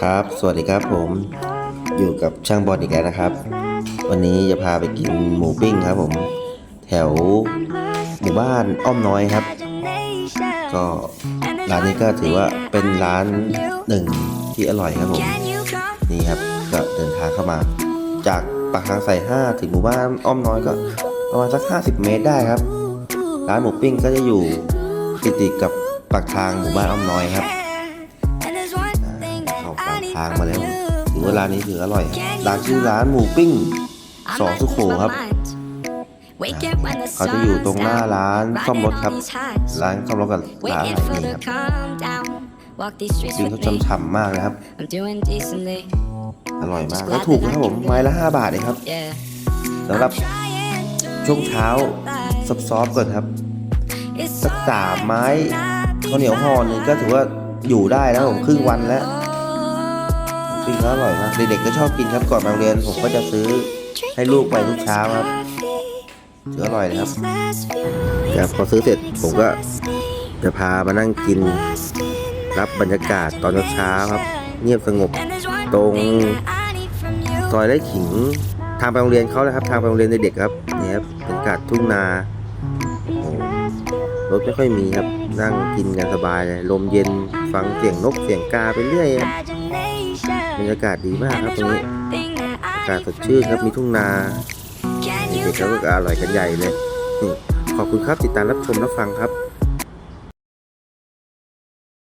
ครับ สวัสดีครับผม อยู่กับช่างบอลอีกแล้วนะครับ วันนี้จะพาไปกินหมูปิ้งครับผม แถวหมู่บ้านอ้อมน้อยครับ ก็ร้านนี้ก็ถือว่าเป็นร้านหนึ่งที่อร่อยครับผม นี่ครับก็เดินทางเข้ามา จากปากทางใส่5ถึงหมู่บ้านอ้อมน้อยก็ประมาณสัก 50 เมตรได้ครับ ร้านหมูปิ้งก็จะอยู่ติดๆกับปากทางหมู่บ้านอ้อมน้อยครับากทางมาแล้วถือว่าร้านนี้ถืออร่อยร้านชื่อร้านหมูปิ้งสองสุโขครับเขาจะอยู่ตรงหน้าร้านซ่อมรถครับ ร้านซ่อมรถกับร้านอะไรนี่ครับปิ้งเขาฉ่ำๆมากนะครับ อร่อยมาก แล้วถูกนะครับผม ไม้ละ 5 บาทเองครับสำหรับช่วงเช้าซอฟๆก่อนครับ สักสามไม้ข้าวเหนียวห่อหนึ่งก็ถือว่าอยู่ได้แล้วผมครึ่งวันแล้ว ปิ้งเขาอร่อยมากเด็กๆก็ชอบกินครับก่อนมาโรงเรียนผมก็จะซื้อให้ลูกไปทุกเช้าครับถืออร่อยนะครับครับพอซื้อเสร็จผมก็จะพามานั่งกินรับบรรยากาศตอนเช้าครับ เงียบสงบตรงซอยไร่ขิงทางไปโรงเรียนเขานะครับ ทางไปโรงเรียนเด็กๆครับนี่ครับบรรยากาศทุ่งนาโอ้รถไม่ค่อยมีครับนั่งกินกันสบายเลยลมเย็นฟังเสียงนกเสียงกาไปเรื่อยครับ บรรยากาศดีมากครับตรงนี้อากาศสดชื่นครับมีทุ่งนาเด็กๆเขาก็อร่อยกันใหญ่เลยนี่ขอบคุณครับติดตามรับชมรับฟังครับ